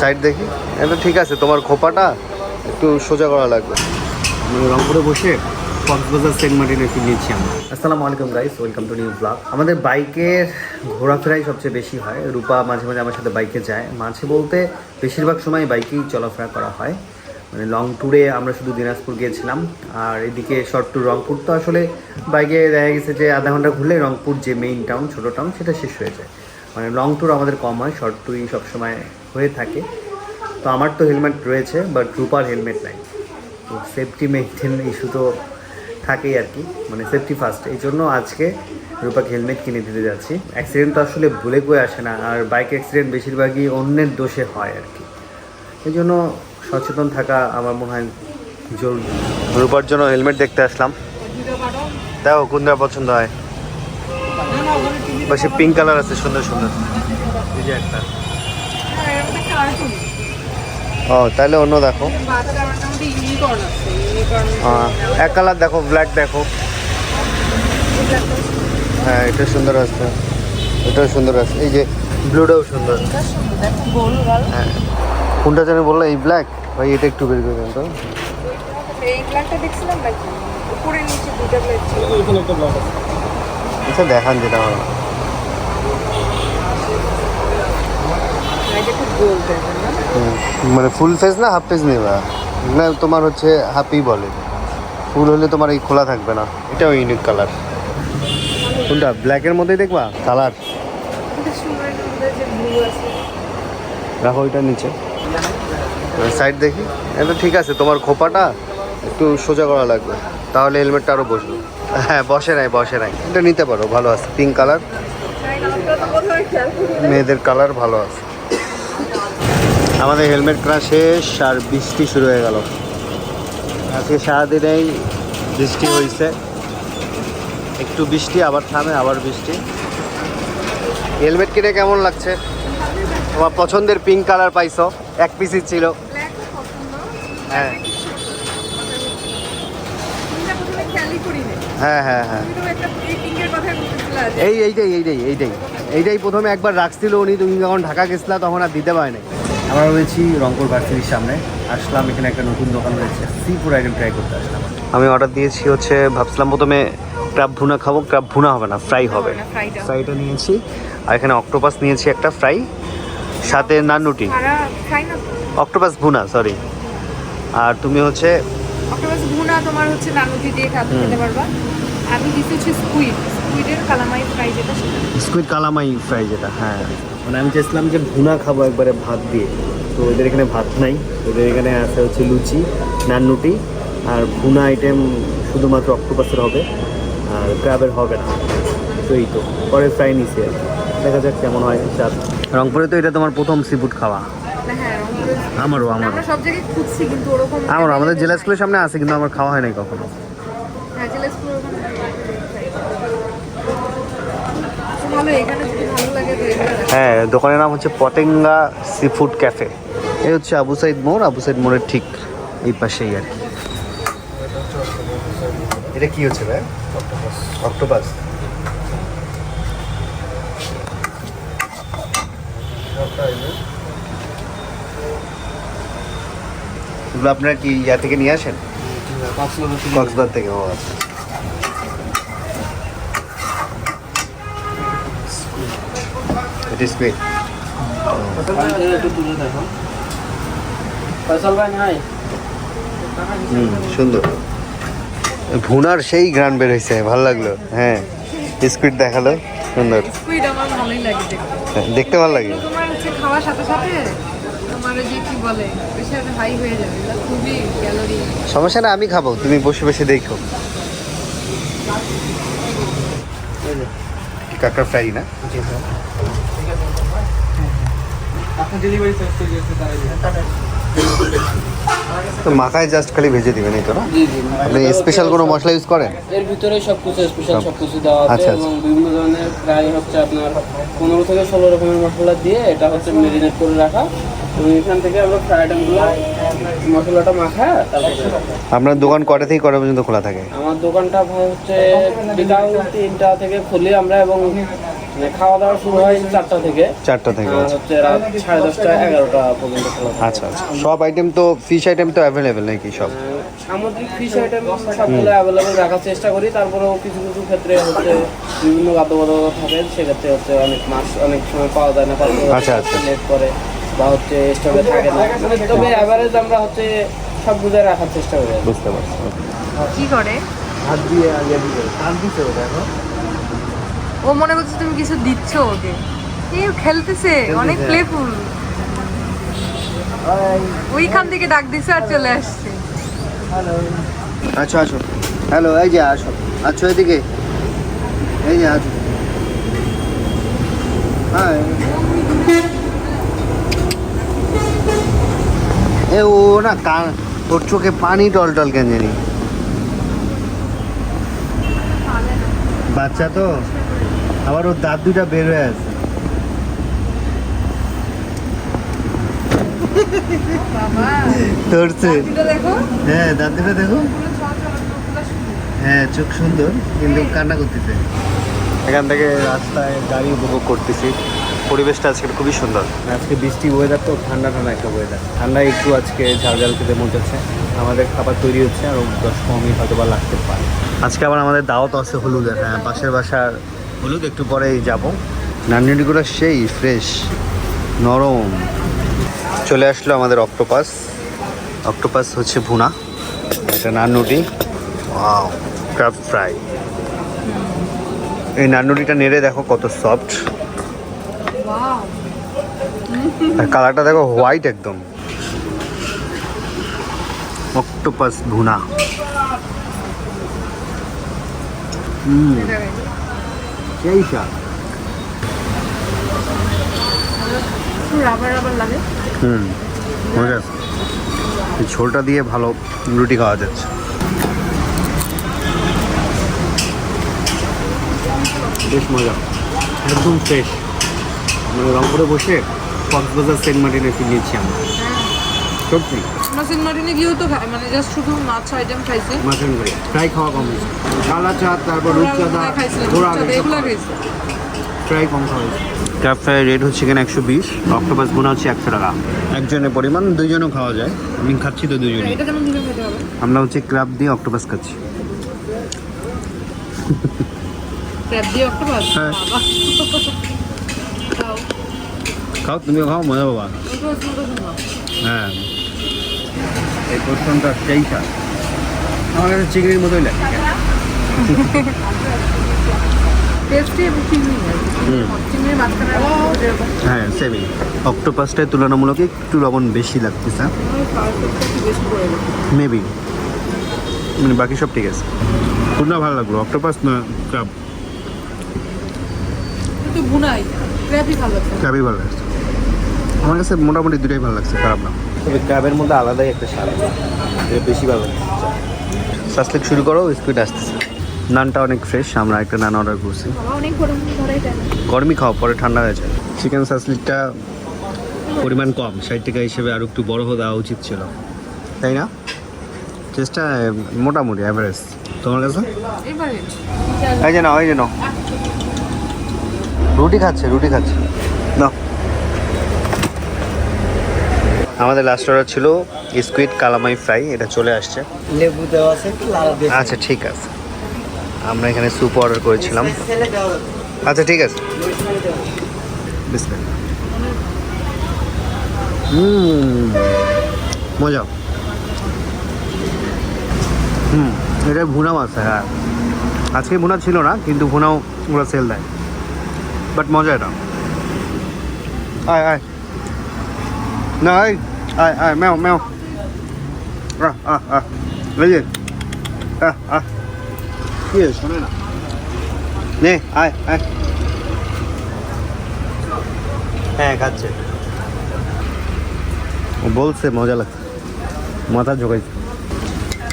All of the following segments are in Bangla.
সাইড দেখি। এটা ঠিক আছে তোমার খোপাটা একটু সোজা করা লাগবে। রংপুরে বসে কক্সবাজার সেন্ট মার্টিনে ফিরিয়েছি আমরা। আসসালামু আলাইকুম guys welcome to new blog আমাদের বাইকের ঘোরাফেরাই সবচেয়ে বেশি হয়। রূপা মাঝে মাঝে আমার সাথে বাইকে যায়। মাঝে বলতে বেশিরভাগ সময় বাইকেই চলাফেরা করা হয়। মানে লং ট্যুরে আমরা শুধু দিনাজপুর গিয়েছিলাম। আর এদিকে শর্ট ট্যুর রংপুর তো আসলে বাইকে দেখা গেছে যে আধা ঘণ্টা ঘুরলে রংপুর যে মেইন টাউন ছোটো টাউন সেটা শেষ হয়ে যায়। মানে লং ট্যুর আমাদের কম হয় শর্ট ট্যুরই সবসময় হয়ে থাকে। তো আমার তো হেলমেট রয়েছে বাট রূপার হেলমেট নাই। তো সেফটি মেনটেন ইস্যু তো থাকেই আর কি মানে সেফটি ফার্স্ট এই জন্য আজকে রূপাকে হেলমেট কিনে দিতে যাচ্ছি। অ্যাক্সিডেন্ট তো আসলে ভুলে করে আসে না, আর বাইক অ্যাক্সিডেন্ট বেশিরভাগই অন্যের দোষে হয় আর কি। এই জন্য সচেতন থাকা আমার মনে হয় জরুরি। রূপার জন্য হেলমেট দেখতে আসলাম। দেখো, কোনটা পছন্দ হয়। পাশে পিঙ্ক কালার আছে সুন্দর সুন্দর। এই যে একটা। ও তাহলে অন্য দেখো। হ্যাঁ, এক কালার দেখো ব্ল্যাক দেখো। হ্যাঁ এটা সুন্দর আছে। এটাও সুন্দর আছে। এই যে ব্লুটাও সুন্দর। হ্যাঁ। কোনটা যেন বলল এই ব্ল্যাক ভাই এটা একটু বের করে দেন তো। আচ্ছা দেখান যেটা আমার মানে ফুল ফেস না হাফ ফেস নেবা না তোমার হচ্ছে হাফই বলে। ফুল হলে তোমার এই খোলা থাকবে না। এটাও ইউনিক কালার কোনটা? ব্ল্যাকের মধ্যেই দেখবা? কালার রাখো ওইটা নিচে। সাইড দেখি। এটা ঠিক আছে তোমার খোপাটা একটু সোজা করা লাগবে। তাহলে হেলমেটটা আরও বসবে। হ্যাঁ বসে নাই বসে নাই। এটা নিতে পারো ভালো আছে। পিঙ্ক কালার মেয়েদের কালার ভালো আছে। আমাদের হেলমেট কেনা শেষ আর বৃষ্টি শুরু হয়ে গেল। আজকে সারাদিনেই বৃষ্টি হয়েছে একটু বৃষ্টি আবার থামে আবার বৃষ্টি। হেলমেট কিনে কেমন লাগছে? তোমার পছন্দের পিঙ্ক কালার পাইছো? এক পিসই ছিল। হ্যাঁ। হ্যাঁ হ্যাঁ হ্যাঁ। এই এইটাই এইটাই এইটাই এইটাই প্রথমে একবার রাখছিল উনি তুমি যখন ঢাকা গেছিলা তখন আর দিতে পারে আমরা রয়েছি রংপুর ভার্সিটির সামনে। আসলাম এখানে একটা নতুন দোকান রয়েছে। সি ফুড আইটেম ট্রাই করতে আসলাম। আমি অর্ডার দিয়েছি হচ্ছে ভাবছিলাম প্রথমে ক্রাব ভুনা খাব। ক্রাব ভুনা হবে না ফ্রাই হবে। ফ্রাইটা নিয়েছি। আর এখানে অক্টোপাস নিয়েছি একটা ফ্রাই সাথে নানুটি অক্টোপাস ভুনা সরি আর তুমি হচ্ছে অক্টোপাস ভুনা তোমার হচ্ছে নানুটি দিয়ে খাতে খেতে পারবা। আমি দিতে হচ্ছে স্কুইড স্কুইডের কালামাই ফ্রাই যেটা সেটা। স্কুইড কালামাই ফ্রাই যেটা হ্যাঁ। মানে আমি চেয়েছিলাম যে ভুনা খাব একবারে ভাত দিয়ে। তো ওদের এখানে ভাত নাই। ওদের এখানে আছে হচ্ছে লুচি নানরুটি আর ভুনা আইটেম শুধুমাত্র অক্টোপাসের হবে। আর ক্র্যাবের হবে না। তো এই তো। পরে ফ্রাই নিছি আর দেখা যাক কেমন হয় স্বাদ রংপুরে তো এটা তোমার প্রথম সি ফুড খাওয়া। আমারও আমারও। আমরা সব জায়গায় খুঁজছি কিন্তু ওরকম আমারও আমাদের জেলা স্কুলের সামনে আছে কিন্তু আমার খাওয়া হয় নাই কখনো। হ্যাঁ জেলা স্কুল ভালো এখানে ভালো লাগে তো এখানে রাখো। হ্যাঁ দোকানের নাম হচ্ছে পতেঙ্গা সি ফুড ক্যাফে এই হচ্ছে আবু সাইদ মোড় আবু সাইদ মোড়ের ঠিক এই পাশেই আর কি। এটা কি হচ্ছে ভাই? অক্টোপাস। অক্টোপাস। এগুলো আপনারা কি ইয়া থেকে নিয়ে আসেন? কক্সবাজার থেকে। ও আচ্ছা। এটা হুম সুন্দর। ভুনার সেই গ্রান বের হয়েছে ভালো লাগল। হ্যাঁ স্কুইড দেখাল সুন্দর। স্কুইড আমার ভালোই লাগে দেখতে। হ্যাঁ, দেখতে ভালো লাগে। তোমার হচ্ছে খাওয়ার সাথে সাথে তোমার যে কি বলে প্রেশার হাই হয়ে যাবে। এটা খুবই ক্যালোরি সমস্যা না আমি খাব তুমি বসে বসে দেখো। কাঁকড়া ফ্রাই না? আপনার ডেলিভারি তারা তো মাথায় জাস্ট খালি ভেজে দিবেন এই তো না? আপনি স্পেশাল কোনো মশলা ইউজ করেন? এর ভিতরে সব কিছু স্পেশাল সব- কিছু দেওয়া আছে আচ্ছা, এবং বিভিন্ন ধরনের প্রায় হচ্ছে আপনার পনেরো থেকে ষোলো রকমের মশলা দিয়ে এটা হচ্ছে মেরিনেট করে রাখা। এবং এখান থেকে আমরা ফ্রাই আইটেমগুলো মশলাটা মাখা তারপরে আপনার দোকান কটা থেকে কটা পর্যন্ত খোলা থাকে? আমার দোকানটা ভাই হচ্ছে বিকাল তিনটা থেকে খুলি আমরা এবং খাওয়া দাওয়া শুরু হয় চারটা থেকে। চারটা থেকে হচ্ছে রাত সাড়ে দশটা এগারোটা পর্যন্ত খোলা থাকে। আচ্ছা আচ্ছা। সব আইটেম তো ফিশ আইটেম তো অ্যাভেলেবেল নাকি সব? সামুদ্রিক ফিশ আইটেম সবগুলো অ্যাভেলেবেল রাখার চেষ্টা করি। তারপরেও কিছু কিছু ক্ষেত্রে হচ্ছে বিভিন্ন বাধ্যবাধকতা থাকে সেক্ষেত্রে হচ্ছে অনেক মাছ অনেক সময় পাওয়া যায় না আচ্ছা, আচ্ছা। লেট করে বা হচ্ছে স্টকে থাকে না। মানে তবে অ্যাভারেজ আমরা হচ্ছে সব বুঝে রাখার চেষ্টা করি। আর কি। বুঝতে পারছি। কি করে? হাত দিয়ে আগে দিয়ে কান দিছে ওটা এখন। ও মনে করছে তুমি কিছু দিচ্ছ ওকে। এ খেলতেছে অনেক প্লেফুল ওইখান থেকে ডাক দিছে আর চলে আসছে। আচ্ছা আসো। হ্যালো এই যে আসো। আচ্ছা এদিকে এই যে আসো। হাই এ ও না কান তোর চোখে পানি টল টল কেন জানি। বাচ্চা তো? আবার ওর দাঁত দুটা বের হয়ে আছে। ধরছে। হ্যাঁ দাঁত দুটা দেখো। হ্যাঁ চোখ সুন্দর কিন্তু কান্না করতেছে। এখান থেকে রাস্তায় গাড়ি উপভোগ করতেছি। পরিবেশটা আজকে খুবই সুন্দর। আজকে বৃষ্টি ওয়েদার তো ঠান্ডা ঠান্ডা একটা ওয়েদার ঠান্ডা একটু আজকে ঝাল ঝাল খেতে মন যাচ্ছে আমাদের খাবার তৈরি হচ্ছে আর দশ মিনিট হয়তো বা লাগতে পারে। আজকে আবার আমাদের দাওয়াত আছে হলুদের হ্যাঁ পাশের বাসার হলুদ একটু পরেই যাব। নান্নিগুলো সেই ফ্রেশ নরম। চলে আসলো আমাদের অক্টোপাস অক্টোপাস হচ্ছে ভুনা। এটা নান্নুটি। ওয়াও ক্রাব ফ্রাই এই নান্নুটিটা নেড়ে দেখো কত সফট আর কালারটা দেখো হোয়াইট একদম। অক্টোপাস ভুনা। হুম সেই স্বাদ রাবার রাবার লাগে। হুম। ঝোলটা দিয়ে ভালো রুটি খাওয়া যাচ্ছে। বেশ মজা। একদম ফ্রেশ মানে রংপুরে বসে কক্সবাজার সেন্ট মার্টিনে ফিরে নিয়েছি আমরা। সত্যি। সেন্ট মার্টিনে গিয়েও তো খাই মানে জাস্ট শুধু মাছ আইটেম খাইছি। মাটন করে ফ্রাই খাওয়া কম হয়েছে। কালা চাঁদ তারপর রূপচাঁদা ঘোড়া এগুলো খাইছি। ফ্রাই কম খাওয়া ক্র্যাব ফ্রাই রেট হচ্ছে এখানে একশো বিশ অক্টোপাস বোনা হচ্ছে একশো টাকা। একজনের পরিমাণ দুইজনও খাওয়া যায়। আমি খাচ্ছি তো খেতে হবে। আমরা হচ্ছে ক্র্যাব দিয়ে অক্টোপাস খাচ্ছি। ক্র্যাব দিয়ে অক্টোপাস? হ্যাঁ। খাও তুমিও খাও মজা বাবা হ্যাঁ। এই পোর্শনটা সেই স্বাদ আমার কাছে চিংড়ির মতোই লাগে। হ্যাঁ। সেমই অক্টোপাসটায় তুলনামূলক একটু লবণ বেশি লাগতেছে। মেবি মানে বাকি সব ঠিক আছে। কোনটা ভালো লাগল অক্টোপাস না ক্রাব ক্রাবই ভালো লাগছে। আমার কাছে মোটামুটি দুটাই ভালো লাগছে খারাপ না। তবে ক্রাবের মধ্যে আলাদাই একটা স্বাদ এটা বেশি ভালো সাসলেক শুরু করো স্কুইড আসতেছে। নানটা অনেক ফ্রেশ আমরা একটা নান অর্ডার করছি। না। গরমই খাও পরে ঠান্ডা হয়ে যায়। চিকেন সাসলিকটা পরিমাণ কম ষাট টাকা হিসেবে আর একটু বড় দেওয়া উচিত ছিল। তাই না? চেষ্টা মোটামুটি অ্যাভারেজ তোমার কাছে? এই যে নাও এই যে নাও। রুটি খাচ্ছে রুটি খাচ্ছে। আমাদের লাস্ট অর্ডার ছিল স্কুইড কালামাই ফ্রাই এটা চলে আসছে। লেবু দেওয়া আছে আচ্ছা ঠিক আছে। আমরা এখানে স্যুপ অর্ডার করেছিলাম। আচ্ছা ঠিক আছে। মজা। হুম এটা ভুনা মাছ হ্যাঁ। আজকে ভুনা ছিল না কিন্তু ভুনাও ওরা সেল দেয়। বাট মজা এটা। আয় আয়। না আয় আয় আয় ম্যাও ম্যাও আহ আহ আহ যে আহ আহ কি? শোনে না নে আয় আয় হ্যাঁ খাচ্ছে বলছে মজা লাগছে মাথা ঝোঁকাইছে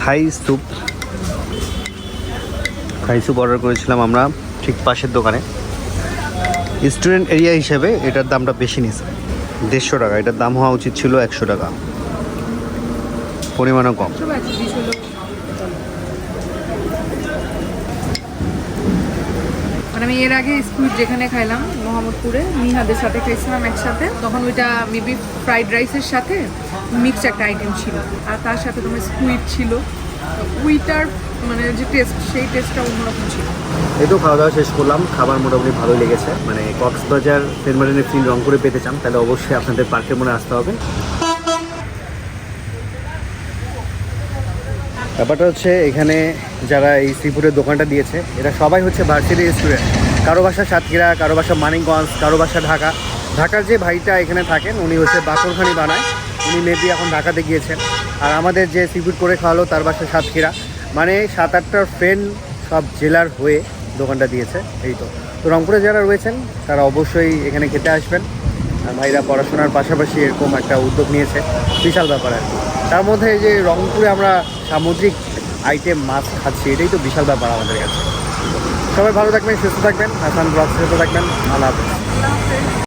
Thai soup Thai soup order করেছিলাম আমরা ঠিক পাশের দোকানে। স্টুডেন্ট এরিয়া হিসেবে এটার দামটা বেশি নিয়েছে। দেড়শো টাকা। এটার দাম হওয়া উচিত ছিল একশো টাকা। পরিমাণও কম। মানে আমি এর আগে স্কুইড যেখানে খাইলাম, মোহাম্মদপুরে, মিহাদের সাথে খাইছিলাম একসাথে। তখন ওইটা মেবি ফ্রাইড রাইসের সাথে মিক্সড একটা আইটেম ছিল। আর তার সাথে তোমার স্কুইড ছিল। তো ওইটার মানে যে টেস্ট সেই টেস্টটা অন্যরকম ছিল। এই তো খাওয়া দাওয়া শেষ করলাম। খাবার মোটামুটি ভালোই লেগেছে। মানে কক্সবাজার সেন্ট মার্টিনের ফিল রং করে পেতে চান, তাহলে অবশ্যই আপনাদের পার্কের মনে আসতে হবে। ব্যাপারটা হচ্ছে, এখানে যারা এই সিফুডের দোকানটা দিয়েছে, এরা সবাই হচ্ছে ভার্সিটি স্টুডেন্ট কারও বাসা সাতক্ষীরা, কারও বাসা মানিকগঞ্জ, কারও বাসা ঢাকা। ঢাকার যে ভাইটা এখানে থাকেন, উনি হচ্ছে বাকরখানি বানায়। উনি মেবি এখন ঢাকাতে গিয়েছেন। আর আমাদের যে সিফুড করে খাওয়ালো তার বাসা সাতক্ষীরা। মানে সাত আটটার ফ্রেন্ড সব জেলার হয়ে দোকানটা দিয়েছে। এই তো। তো রংপুরে যারা রয়েছেন, তারা অবশ্যই এখানে খেতে আসবেন। ভাইরা পড়াশোনার পাশাপাশি এরকম একটা উদ্যোগ নিয়েছে। বিশাল ব্যাপার আর তার মধ্যে যে রংপুরে আমরা সামুদ্রিক আইটেম মাছ খাচ্ছি, এটাই তো বিশাল ব্যাপার আমাদের কাছে। সবাই ভালো থাকবেন, সুস্থ থাকবেন। হাসান ব্লগ সুস্থ থাকবেন। হাফেজ।